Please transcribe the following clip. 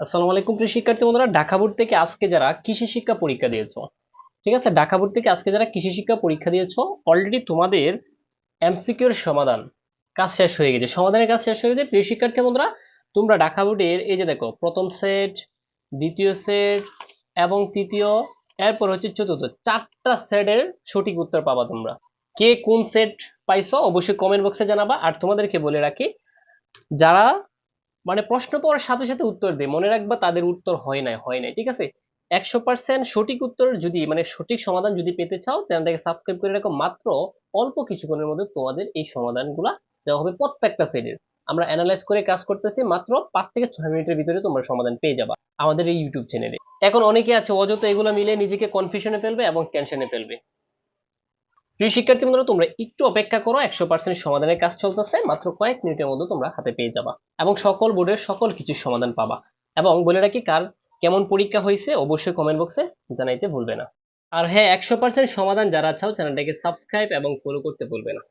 আসসালামু আলাইকুম প্রিয় শিক্ষার্থী বন্ধুরা, ঢাকা বোর্ড থেকে আজকে যারা কৃষি শিক্ষা পরীক্ষা দিয়েছ, ঠিক আছে? ঢাকা বোর্ড থেকে আজকে যারা কৃষি শিক্ষা পরীক্ষা দিয়েছ অলরেডি তোমাদের এমসিকিউর সমাধান কাজ শেষ হয়ে গেছে। সমাধানের কাজ শেষ হয়ে গেছে। প্রিয় শিক্ষার্থী বন্ধুরা, তোমরা ঢাকা বোর্ডের এই যে দেখো, প্রথম সেট দ্বিতীয় সেট এবং তৃতীয়, এরপর হচ্ছে চতুর্থ। চারটা সেটের সঠিক উত্তর পাবা তোমরা। কে কোন সেট পাইছো, অবশ্যই কমেন্ট বক্সে জানাবা। আর তোমাদেরকে বলে রাখি, যারা মানে প্রশ্ন পড়ার সাথে সাথে উত্তর দেয়। মনে রাখবা তাদের উত্তর হয় নাই হয় নাই, ঠিক আছে? একশো পার্সেন্ট সঠিক উত্তর যদি মানে সঠিক সমাধান যদি পেতে চাও চ্যানেলটাকে সাবস্ক্রাইব করে রাখো। মাত্র অল্প কিছুক্ষণের মধ্যে তোমাদের এই সমাধানগুলা দেওয়া হবে প্রত্যেকটা সেটের আমরা অ্যানালাইজ করে কাজ করতেছি, মাত্র পাঁচ থেকে ছয় মিনিটের ভিতরে তোমরা সমাধান পেয়ে যাবা আমাদের এই ইউটিউব চ্যানেলে এখন অনেকে আছে, অযথা এগুলো মিলে নিজেকে কনফিউশনে ফেলবে এবং টেনশনে ফেলবে। প্রিয় শিক্ষার্থী বন্ধুরা, তোমরা একটু অপেক্ষা করো, একশো পার্সেন্ট সমাধানের কাজ চলতেছে, মাত্র কয়েক মিনিটের মধ্যে তোমরা হাতে পেয়ে যাবা এবং সকল বোর্ডের সকল কিছু সমাধান পাবা। এবং বলে রাখি, কার কেমন পরীক্ষা হয়েছে অবশ্যই কমেন্ট বক্সে জানাইতে ভুলবে না। আর হ্যাঁ একশো পার্সেন্ট সমাধান যারা চাও, চ্যানেলটাকে সাবস্ক্রাইব এবং ফলো করতে ভুলবে না।